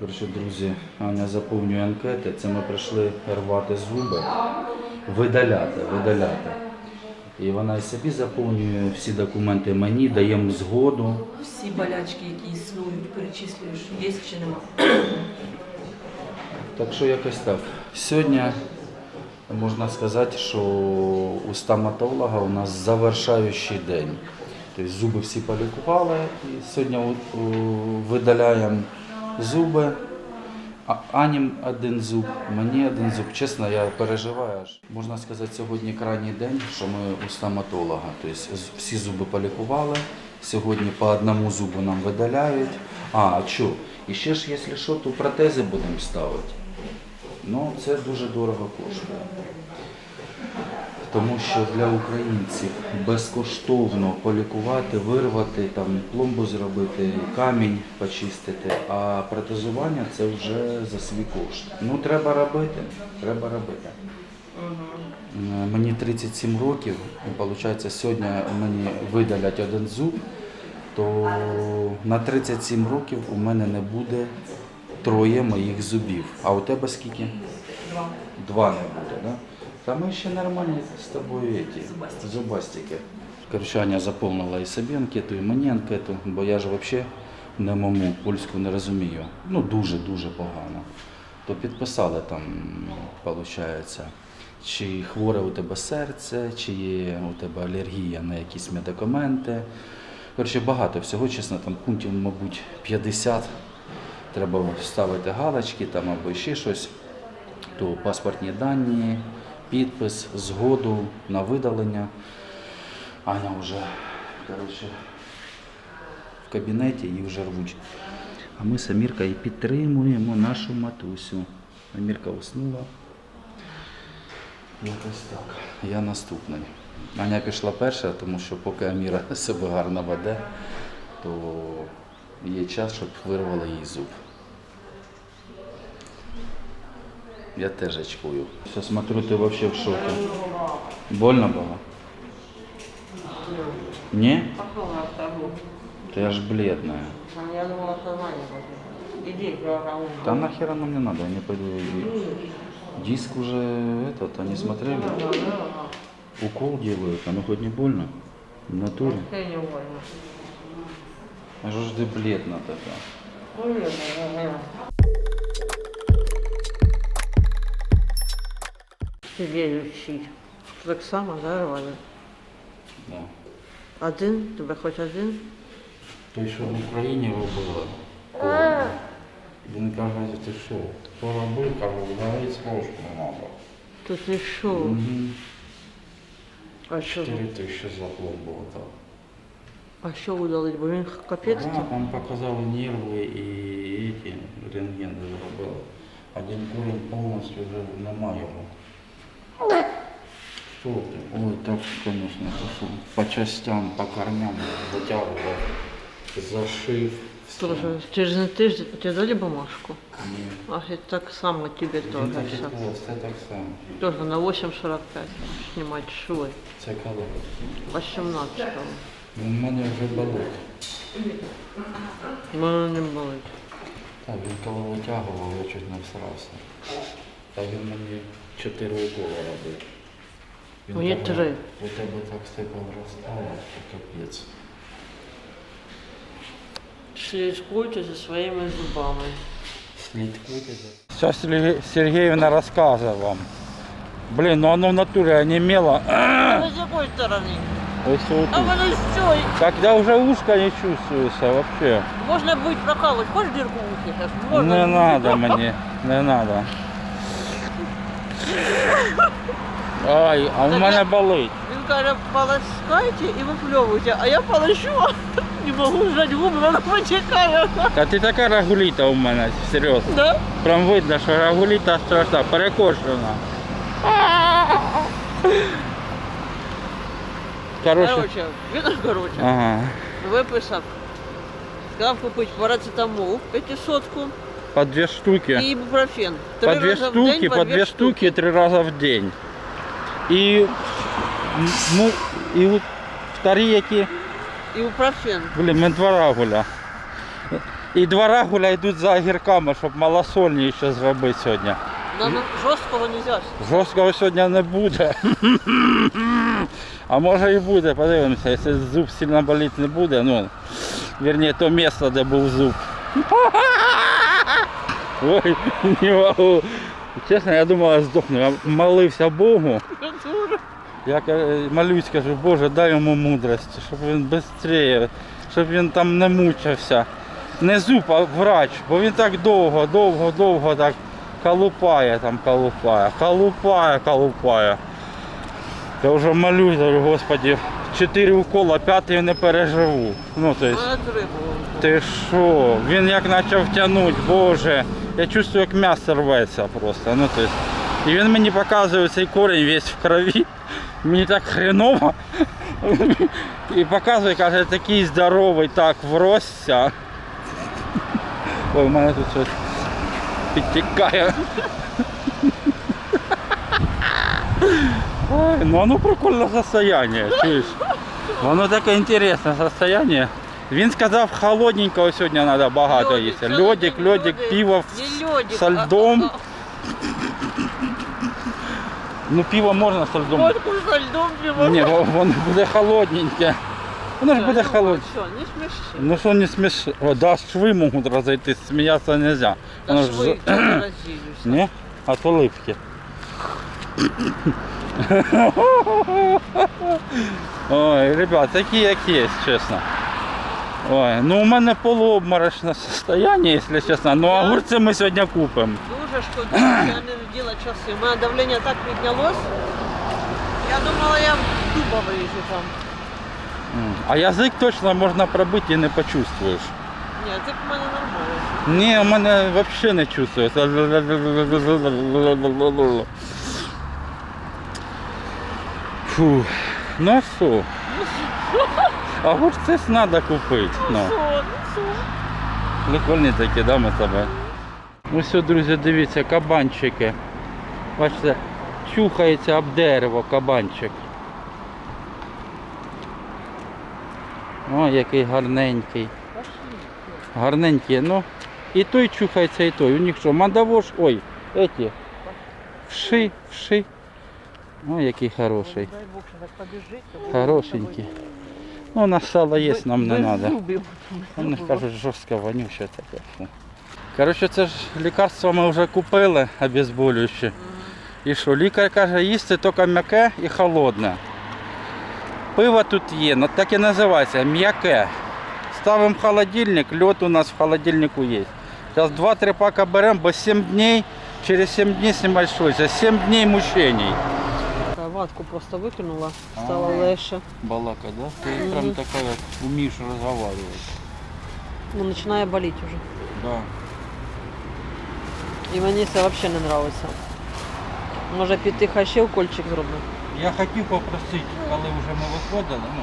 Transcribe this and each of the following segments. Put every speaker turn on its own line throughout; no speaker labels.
Коротше, друзі, Аня заповнює анкети. Це ми прийшли рвати зуби, видаляти, видаляти. І вона і собі заповнює всі документи мені, даємо згоду.
Всі болячки, які існують, перечислюєш, є чи нема.
Так що якось так. Сьогодні можна сказати, що у стоматолога у нас завершаючий день. Тобто зуби всі полікували і сьогодні видаляємо зуби. А Ані один зуб, мені один зуб. Чесно, я переживаю. Можна сказати, сьогодні крайній день, що ми у стоматолога. Тобто всі зуби полікували. Сьогодні по одному зубу нам видаляють. А, а що? І ще ж, якщо що, то протези будемо ставити. Ну, це дуже дорого коштує. Тому що для українців безкоштовно полікувати, вирвати, там, пломбу зробити, камінь почистити, а протезування це вже за свій кошт. Ну, треба робити, треба робити. Е, Мені 37 років, виходить, сьогодні мені видалять один зуб, то на 37 років у мене не буде троє моїх зубів. А у тебе скільки?
Два.
Два не буде, да? Та ми ще нормальні з тобою эти,
Зубастики.
зубастики. Короче, Аня заповнила і собі анкету, і мені анкету, бо я ж взагалі не мому польську не розумію. Ну дуже-дуже погано. То підписали там, виходить, чи хворе у тебе серце, чи є у тебе алергія на якісь медикаменти. Коротше, багато всього, чесно, там пунктів, мабуть, 50. Треба ставити галочки там або ще щось то паспортні дані, підпис, згоду на видалення. Аня вже коротше, в кабінеті її вже рвуть. А ми з Аміркою підтримуємо нашу матусю. Амірка уснула. Якось так. Я наступний. Аня пішла перша, тому що поки Аміра себе гарно веде, то є час, щоб вирвали їй зуб. Я теж очкую. Все, смотрю, ты вообще в шоке. Больно было? Не? Ты аж бледная.
Я думала, что. Иди.
Да нахер оно мне надо, я не пойду. Диск уже этот, они смотрели. Укол делают, оно хоть не больно? В натуре.
Не больно.
А что ж ты бледна такая?
Вчить. Так само, да?
Да.
Один? Тебе хоч один?
Той, що в Україні робила. Він каже, ти що? Що робив, каже, навіть ложку не треба.
То ти що?
Мгм.
А що?
Чотири тисячі за пломбу так.
А що удалить? Бо він капець.
Да, там показали нерви і эти рентген зробили. Один корінь повністю вже немає його. Що ти? Ой, так, це? По частям, по корням затягував, зашив.
Тоже через тиждень тебе дали бумажку?
Ні.
А это так само тебе тоже
так
все.
так само.
Тоже на 8.45 снимать швы.
Це коли?
18
У мене вже болить.
Мене не болить.
Так, він коли витягував, я чуть не всрався. Та він мені чотири уколи робив. Він
Мені
каже,
три.
У тебе так все повростало, що капець.
Слідкуйте за своїми зубами.
Слідкуйте за.
Сейчас Сергеевна рассказывает вам. Блин, ну оно в натуре онемело.
Ну, з якої сторони?
Если вот
А
тут.
воно з цієї.
Когда уже ушко не чувствуется вообще.
Можна буде прокалувати. Хочеш дірку в ухі? зараз? Можна.
Не надо мне, не надо. Ай, а у мене болить.
Він каже, полоскайте і випльовуйте. А я полощу, не можу зжати губи, воно потікає.
Та ти така рагуліта у мене, серйозно.
Да?
Прям видно, що рагуліта страшна, перекошена. Короче,
Короче, він, короче,
ага.
виписав. Сказав купити парацетамол 500
По две штуки.
і ібупрофен.
По
Три
две штуки,
день
по две штуки три раза в день. М, ну, і от вторі які,
Ібупрофен.
блін, ми два гуля.
І два рагуля йдуть за огірками, щоб малосольні ще зробити сьогодні.
Нам жорсткого не можна.
Жорсткого сьогодні не буде. А може і буде, подивимося, якщо зуб сильно боліти не буде, ну, вірніше, то місце, де був зуб. Ой, не можу. Чесно, я думав, я здохну. Я молився Богу. Я молюсь, кажу, Боже, дай йому мудрості, щоб він швидше, щоб він там не мучився. Не зуб, а врач, бо він так довго, довго, довго так колупає там, колупає, колупає, колупає. Я вже молюсь, говорю, Господи, чотири укола, п'ятий не переживу. Ну, то есть, ти що? Він як почав тягнути, Боже. Я чувствую, як м'ясо рветься просто. Ну, то есть, і він мені показує цей корінь весь в крові. Мені так хреново. І показує, каже, такий здоровий, так вросся. Ой, у мене тут щось підтікає. Ой, ну воно прикольне состояние, чуєш? Воно таке інтересне состояние. Він сказав, холодненького сьогодні треба багато їсти. Льодик, льодик, пиво
Не льодик.
со льдом. Ну пиво можна з льдом.
Водку со льдом пиво.
Ні, во- воно буде холодненьке. Воно ж буде холодне.
Що, не сміши.
Ну що не смеш... О, да, шви можуть розійти, сміятися не можна.
Та
Воно ж
шви,
з-
я.
Ні? А то липкі. Ой, ребят, такі як є, чесно. Ой, ну у мене полуобморочне состояние, якщо чесно. Ну огурці ми сьогодні купимо.
Дуже шкода, я не вділа часи. У мене давлення так піднялось. Я думала, я в дуба вийду там.
А язик точно можна пробити і не почувствуєш.
Ні, це в мене нормально.
Ні, у мене взагалі не чувствується. Фу. Ну що? Ж треба купити. Ну.
Сон, сон.
Прикольні такі, да, ми тебе. Ну все, друзі, дивіться, кабанчики. Бачите, чухається об дерево кабанчик. О, який гарненький. Гарненький, ну. І той чухається, і той. У них що, мандавош, ой, эти. Вши, вши. О, який хороший. Хорошенький. Ну, у нас сало є,
без-
нам не
без
треба.
зубів.
Вони кажуть, жорстко вонюще таке. Фу. Коротше, це ж лікарство ми вже купили обезболююче. І що, лікар каже, їсти тільки м'яке і холодне. Пиво тут є, ну так і називається м'яке. Ставимо в холодильник, льод у нас в холодильнику є. Зараз 2-3 пака беремо, бо 7 днів, через 7 днів знімати шлюзя. 7 днів мучений.
Та Ватку просто викинула, стало
А.
легше.
Балака, да? Ти прям така, як вмієш розмовляти.
Ну, починає боліти вже.
Да.
І мені це взагалі не подобається. Може піти хай ще укольчик зроблю.
Я хотів попросити, коли вже ми виходили, ну,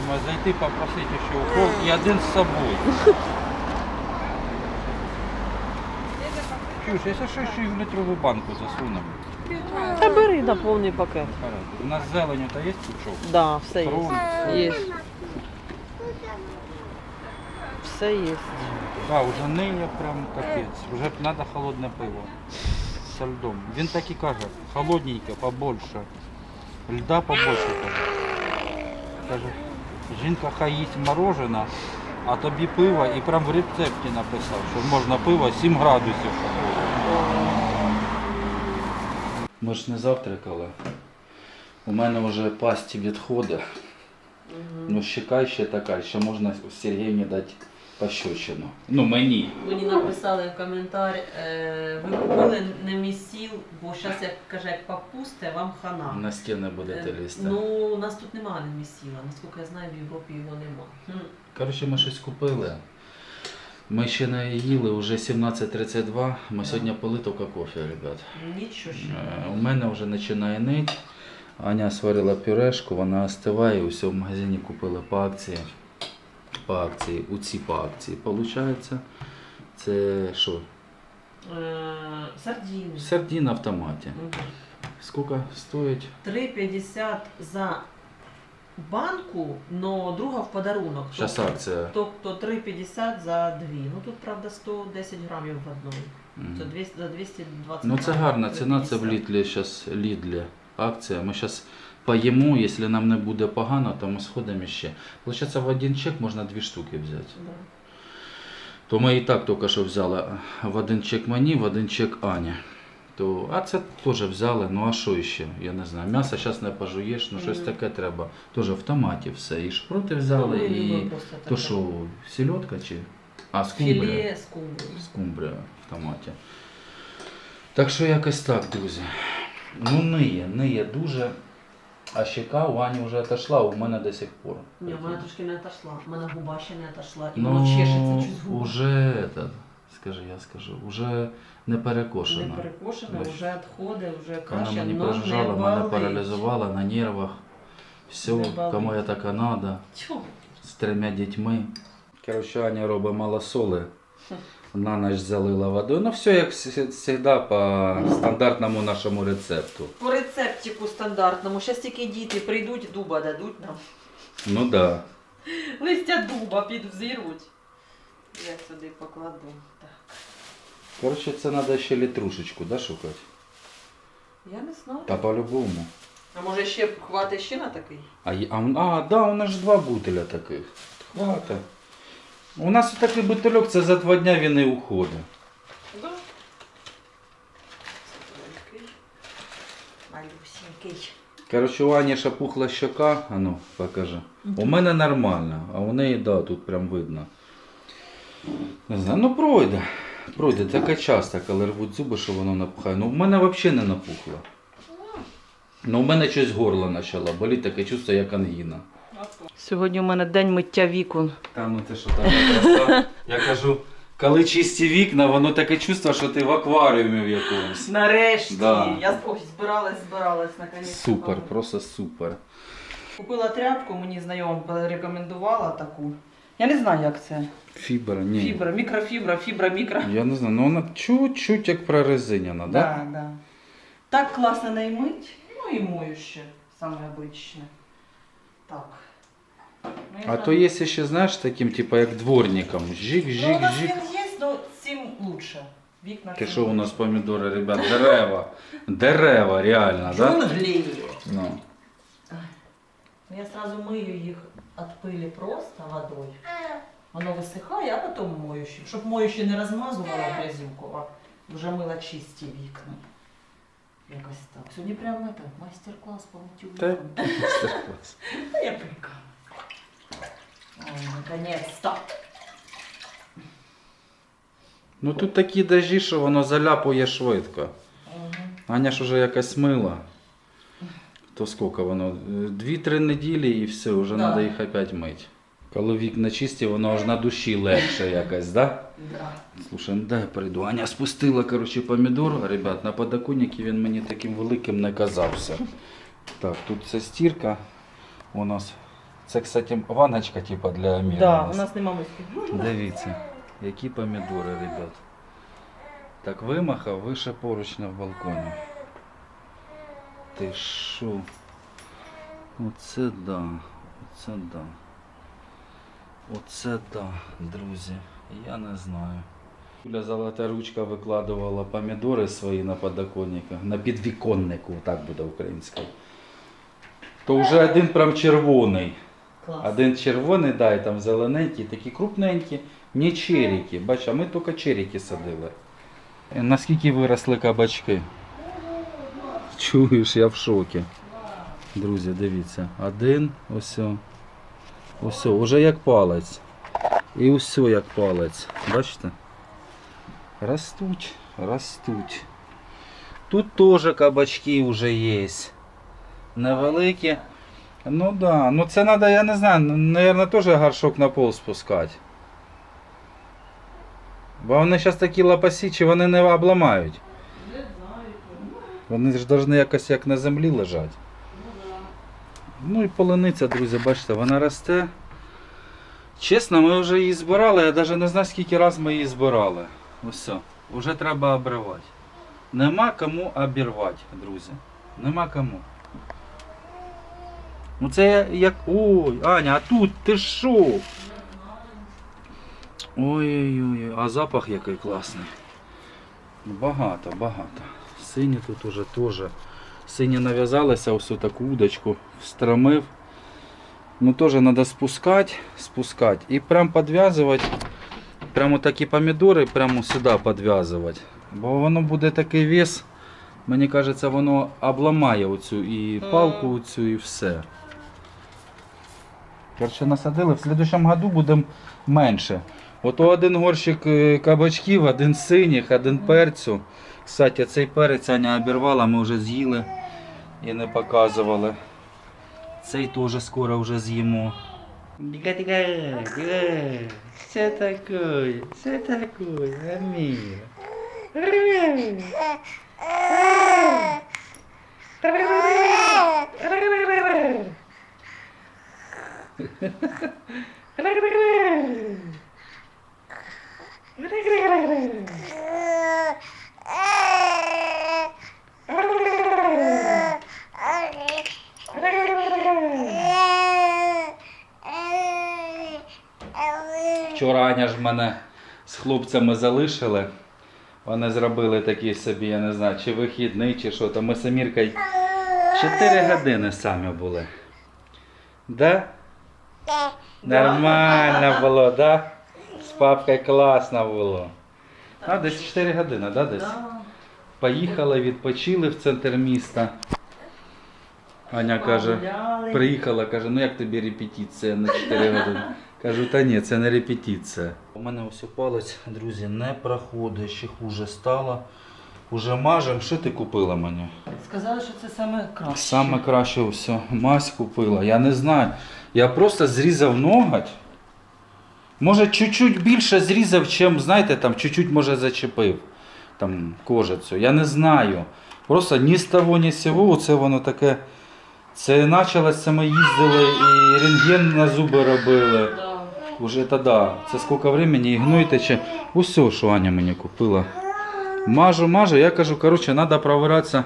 думаю, зайти попросити ще укол і один з собою. Чуєш, якщо що, ще й в літрову банку засунемо.
Та бери на повний пакет.
У нас зеленю то є пучок?
Да, все є.
Кров.
Є. Все є.
Так, вже ниє прям капець. Вже треба холодне пиво. З льдом. Він так і каже, холодненьке, побольше. Льда побольше каже. Жінка хай їсть мороженое, а тобі пиво і прям в рецепті написав, що можна пиво 7 градусів.
Ми ж не завтракали. У мене вже пасті відходить. Ну, щека ще така, що можна Сергіївні дати пощечину. Ну, мені.
Мені написали коментар, е, ви купили не місіл, бо зараз, як каже, як попусте, вам хана.
На стіни будете
Е. Ну, у нас тут немає не місіла, наскільки я знаю, в Європі його нема.
Коротше, ми щось купили. Ми ще не їли, вже 17.32. Ми сьогодні пили тільки кофе, ребят.
Нічого.
Е, У мене вже починає нить. Аня сварила пюрешку, вона остиває, усе в магазині купили по акції. По акції, у ці по акції. Получається, це що?
Е, Сардіни.
Сардін в автоматі. Скільки стоїть?
3,50 за
банку, но друга в подарунок.
Зараз
Тобто-
акція.
Тобто 3,50 за дві. Ну тут, правда, 110 грамів в одній.
Мгм.
Це 200, за 220
Ну це
грамів,
гарна ціна, це в
3,50.
Лідлі зараз Лідлі акція. Ми зараз поїмо, якщо нам не буде погано, то ми сходимо ще. Получається, в один чек можна дві штуки взяти.
Да.
То ми і так тільки що взяли в один чек мені, в один чек Ані. То, а це теж взяли, ну а що ще? Я не знаю. М'ясо зараз не пожуєш, ну щось таке треба. Теж в томаті все. І шпроти взяли,
Ну,
і то що, сільотка чи? А, скумбрія. Скумбрія в томаті. Так що якось так, друзі. Ну, ниє, ниє дуже. А щека у Ані вже отошла, у мене до сих пор.
Ні, в мене трошки не отошла. У мене губа ще не отошла. І
Ну,
воно чешеться через губу.
уже этот, скажи, я скажу, уже не перекошено.
Не перекошена,
Бачиш.
вже відходи, вже
Вона мені
но не
прожужжала, мене
болить.
паралізувала на нервах. Все,
Не
кому я така надо, з трьома дітьми. Коротше, Аня робить мало соли. На ніч залила водою. Ну, все як завжди по стандартному нашому рецепту.
По рецептику стандартному. Зараз тільки діти прийдуть, дуба дадуть нам.
Ну да.
Листя дуба підвзируть. Я сюди покладу. Так.
Коротше, це треба ще літрушечку, да, шукати?
Я не знаю.
Та по-любому.
А може ще хватить ще на такий?
А, є- а, а, да, у нас ж два бутиля таких. Хвата. У нас такий бутильок, це за два дня він і уходить.
Да. Малюсенький.
Коротше, у Ані шапухла щока, а ну, покажи. У мене нормально, а у неї, да, тут прям видно. Не знаю, ну пройде. Пройде, таке часто, коли рвуть зуби, що воно напухає. Ну, в мене взагалі не напухло. Ну, у мене щось горло почало, болить таке чувство, як ангіна.
Сьогодні у мене день миття вікон.
Та ну ти що така краса. Я кажу, коли чисті вікна, воно таке чувство, що ти в акваріумі в якомусь.
Нарешті.
Да.
Я ой, збиралась, збиралась наконець.
Супер, просто супер.
Купила тряпку, мені знайома порекомендувала таку. Я не знаю, як це.
Фібра, ні.
Фібра, мікрофібра, фібра, мікро.
Я не знаю, ну вона чуть-чуть як прорезиняна, да?
Да, да. Так класно не мить, ну і мою ще, саме обичне. Так. Ну,
А
знаю.
то є ще, знаєш, таким, типу, як дворником. Жик,
Ну, у нас він є, але цим лучше. Вікна
Ти що у нас помідори, ребят, дерева. Дерева, реально, да?
Джунглі.
Ну.
Ну, Я сразу мию їх від пилі просто водою. Воно висихає, а потім моющим. Щоб моющий не розмазувала грязюку, а вже мила чисті вікна. Якось так. Сьогодні прямо это, майстер-клас по
Та-
вікон.
Мастер-клас.
Та я прикалую. Ой, наконец-то.
Ну тут такі дажі, що воно заляпує швидко.
Мгм.
Аня ж уже якась мила. То скільки воно? Дві-три неділі і все, вже треба їх опять мити. Коли вікна чисті, воно аж на душі легше якось, да?
Да.
Слушай, ну дай я прийду. Аня спустила, коротше, помідор. Ребят, на подоконнику він мені таким великим не казався. Так, тут це стірка у нас. Це, кстати, ваночка, типа для Аміра.
Да, у нас нема миски.
Дивіться, які помідори, ребят. Так вимахав, вище поруч на балконі. Ти що? Оце да. Оце да. Оце да, друзі. Я не знаю. Юля золота ручка викладувала помідори свої на подоконниках, на підвіконнику, так буде українською. То вже один прям червоний.
Клас.
Один червоний, да, і там зелененький, такі крупненькі, не черіки. Бач, а ми тільки черіки садили. Наскільки виросли кабачки? Чуєш, я в шокі. Друзі, дивіться. Один, ось. Ось, уже як палець. І ось як палець. Бачите? Ростуть, ростуть. Тут теж кабачки вже є. Невеликі. Ну да, ну це треба, я не знаю, мабуть, теж горшок на пол спускати. Бо вони зараз такі лапасічі, вони не обламають. Вони ж повинні якось як на землі лежати. Ну і полуниця, друзі, бачите, вона росте. Чесно, ми вже її збирали, я навіть не знаю, скільки разів ми її збирали. Ось. Вже треба обривати. Нема кому обірвати, друзі. Нема кому. Ну це як. Ой, Аня, а тут ти що? Ой-ой-ой, а запах який класний. Багато, багато. Сині тут уже теж. Сині нав'язалися ось таку удочку, встромив. Ну теж треба спускати, спускати і прям підв'язувати. Прямо такі помідори прямо сюди підв'язувати. Бо воно буде такий вес, мені кажеться, воно обламає оцю і палку оцю, і все. Коротше, насадили, в следующем году будемо менше. Ото один горщик е, кабачків, один синіх, один перцю. Кстати, цей перець Аня обірвала, ми вже з'їли і не показували. Цей теж скоро вже з'їмо. Все такое, все такое, Аміра. Вчора Аня ж мене з хлопцями залишили. Вони зробили такий собі, я не знаю, чи вихідний, чи що. То ми з Аміркою 4 години самі були. Да? Нормально було, да? З папкою класно було. А, десь 4 години, да, десь? Поїхали, відпочили в центр міста. Аня каже, приїхала, каже, ну як тобі репетиція на 4 години? Кажу, та ні, це не репетиція. У мене ось палець, друзі, не проходить, ще хуже стало. Уже мажем. Що ти купила мені?
Сказали, що це саме краще.
Саме краще все. Мазь купила. Я не знаю. Я просто зрізав ноготь. Може, чуть-чуть більше зрізав, чим, знаєте, там чуть-чуть може зачепив там кожицю. Я не знаю. Просто ні з того, ні з сього, це воно таке. Це почалось, це ми їздили і рентген на зуби робили. Уже це. Це скільки времени і гной тече. Усе, що Аня мені купила. Мажу, мажу, я кажу, короче, треба провиратися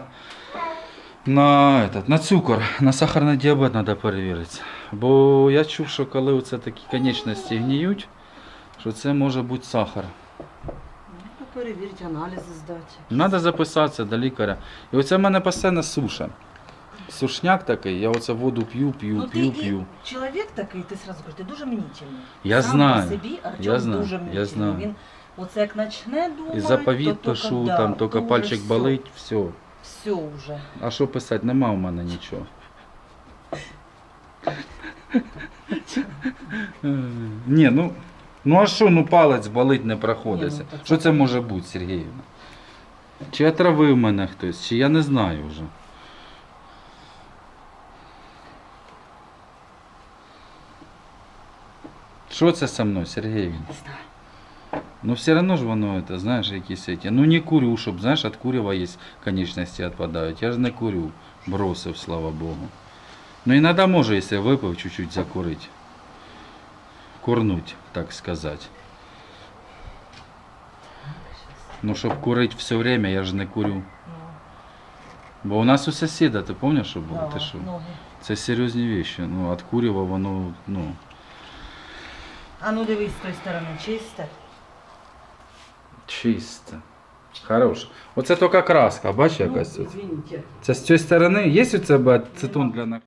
на, этот, на цукор, на сахарний діабет треба перевіритися. Бо я чув, що коли оце такі конечності гніють, що це може бути сахар.
Перевірити, аналізи здати.
Треба записатися до лікаря. І оце в мене постійно суша. Сушняк такий, я оце воду п'ю, п'ю,
Ну, ти
п'ю,
і
п'ю.
Чоловік такий, ти сразу кажеш, ти дуже мнительний.
Я
Сам
знаю.
по собі Артем
я знаю,
дуже
я знаю.
Він оце як почне думати,
І заповіт
то
пишу,
да,
там тільки пальчик
все,
болить, все.
Все вже.
А що писати? Нема в мене нічого. Е, Ні, ну, ну а що, ну палець болить не проходиться.
Ні, ну, так
Що
це-
це може бути, Сергіївна? Чи отравив мене хтось, чи я не знаю вже. Що це со мною, Сергіївна?
Не знаю.
Ну все равно ж воно это, знаешь, якісь эти. Ну не курю, щоб, знаєш, от курива є конечності відпадають. Я ж не курю, бросив, слава Богу. Ну іноді можу, якщо випив, чуть-чуть закурити. Курнуть, так сказати. Ну, щоб курити все время, я ж не курю.
Ну,
Бо у нас у сусіда, ти пам'ятаєш, що було?
да,
Ти що?
ноги.
Це серйозні речі. Ну, от курива воно, ну,
А ну дивись з тої сторони, чисте.
чисте. Хороше. Оце тільки краска, бачиш
Ну,
якась тут? Це з цієї сторони є у тебе ацетон для на